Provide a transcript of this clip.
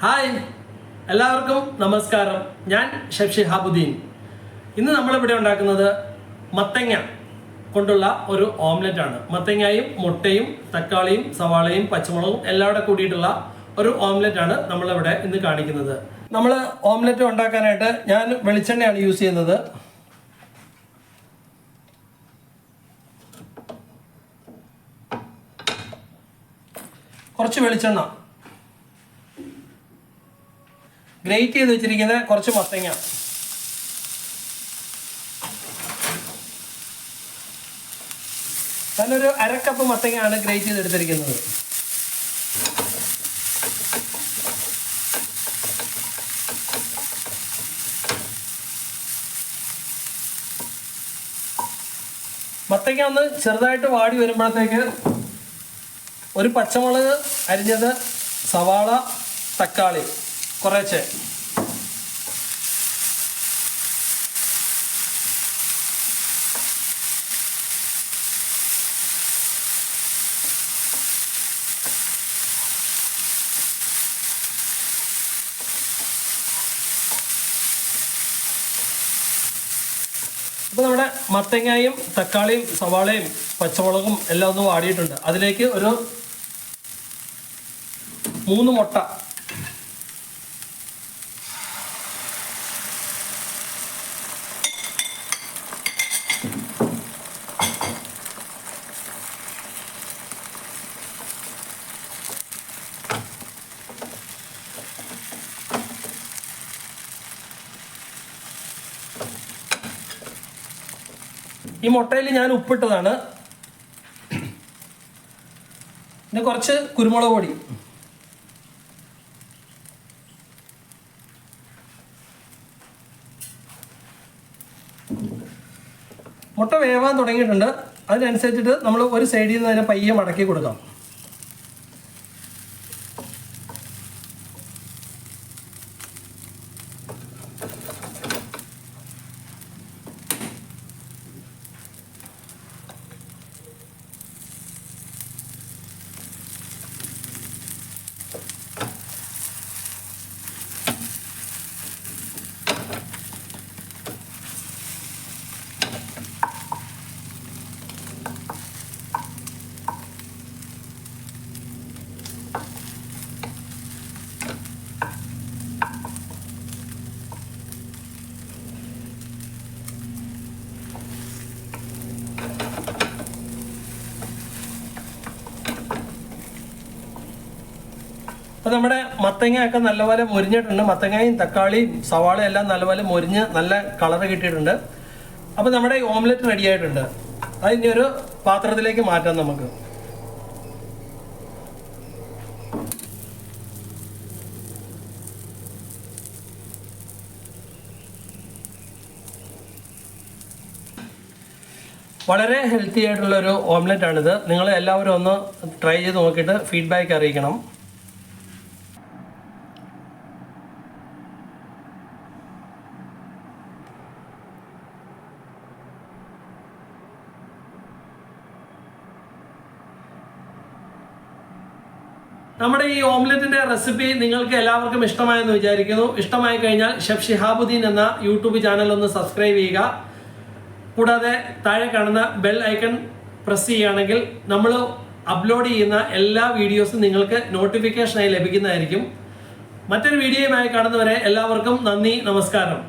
Hi. എല്ലാവർക്കും നമസ്കാരം. ഞാൻ ഷെഫ് ഹാബുദ്ദീൻ. ഇന്ന് നമ്മളിവിടെ ഉണ്ടാക്കുന്നത് മത്തങ്ങ കൊണ്ടുള്ള ഒരു ഓംലെറ്റ് ആണ്. മത്തങ്ങയും മുട്ടയും തക്കാളിയും സവാളയും പച്ചമുളകും എല്ലാം കൂടെ കൂടിയിട്ടുള്ള ഒരു ഓംലെറ്റ് ആണ് നമ്മളിവിടെ ഇന്ന് കാണിക്കുന്നത്. നമ്മൾ ഓംലെറ്റ് ഉണ്ടാക്കാനായിട്ട് ഞാൻ വെളിച്ചെണ്ണയാണ് യൂസ് ചെയ്യുന്നത്. കുറച്ച് വെളിച്ചെണ്ണ. ഗ്രേറ്റ് ചെയ്ത് വെച്ചിരിക്കുന്ന കുറച്ച് മത്തങ്ങ. ഞാനൊരു അരക്കപ്പ് മത്തങ്ങയാണ് ഗ്രേറ്റ് ചെയ്ത് എടുത്തിരിക്കുന്നത്. മത്തങ്ങ ഒന്ന് ചെറുതായിട്ട് വാടി വരുമ്പോഴത്തേക്ക് ഒരു പച്ചമുളക് അരിഞ്ഞത് സവാള തക്കാളി. കുറേശ്ശെ അപ്പോൾ നമ്മുടെ മത്തങ്ങയും തക്കാളിയും സവാളയും പച്ചമുളകും എല്ലാം ഒന്ന് വാടിയിട്ടുണ്ട്. അതിലേക്ക് ഒരു മൂന്ന് മുട്ട ഈ മുട്ടയിൽ ഞാൻ ഉപ്പിട്ടതാണ്. പിന്നെ കുറച്ച് കുരുമുളക് പൊടി. മുട്ട വേവാൻ തുടങ്ങിയിട്ടുണ്ട്. അതിനനുസരിച്ചിട്ട് നമ്മൾ ഒരു സൈഡിൽ നിന്ന് അതിനെ പയ്യെ മടക്കി കൊടുക്കാം. അപ്പോൾ നമ്മുടെ മത്തങ്ങയൊക്കെ നല്ലപോലെ മൊരിഞ്ഞിട്ടുണ്ട്. മത്തങ്ങയും തക്കാളിയും സവാളയും എല്ലാം നല്ലപോലെ മൊരിഞ്ഞ് നല്ല കളർ കിട്ടിയിട്ടുണ്ട്. അപ്പോൾ നമ്മുടെ ഓംലെറ്റ് റെഡി ആയിട്ടുണ്ട്. അതിന്റെ ഒരു പാത്രത്തിലേക്ക് മാറ്റാം നമുക്ക്. വളരെ ഹെൽത്തി ആയിട്ടുള്ള ഒരു ഓംലെറ്റ് ആണിത് നിങ്ങൾ എല്ലാവരും ഒന്ന് ട്രൈ ചെയ്ത് നോക്കിയിട്ട് ഫീഡ്ബാക്ക് അറിയിക്കണം. നമ്മുടെ ഈ ഓംലെറ്റിന്റെ റെസിപ്പി നിങ്ങൾക്ക് എല്ലാവർക്കും ഇഷ്ടമായെന്ന് വിചാരിക്കുന്നു. ഇഷ്ടമായി കഴിഞ്ഞാൽ ഷെഫ് ഷിഹാബുദ്ദീൻ എന്ന യൂട്യൂബ് ചാനൽ ഒന്ന് സബ്സ്ക്രൈബ് ചെയ്യുക. കൂടാതെ താഴെ കാണുന്ന ബെൽ ഐക്കൺ പ്രസ് ചെയ്യുകയാണെങ്കിൽ നമ്മൾ അപ്ലോഡ് ചെയ്യുന്ന എല്ലാ വീഡിയോസും നിങ്ങൾക്ക് നോട്ടിഫിക്കേഷനായി ലഭിക്കുന്നതായിരിക്കും. മറ്റൊരു വീഡിയോയുമായി കാണുന്നവരെ എല്ലാവർക്കും നന്ദി നമസ്കാരം.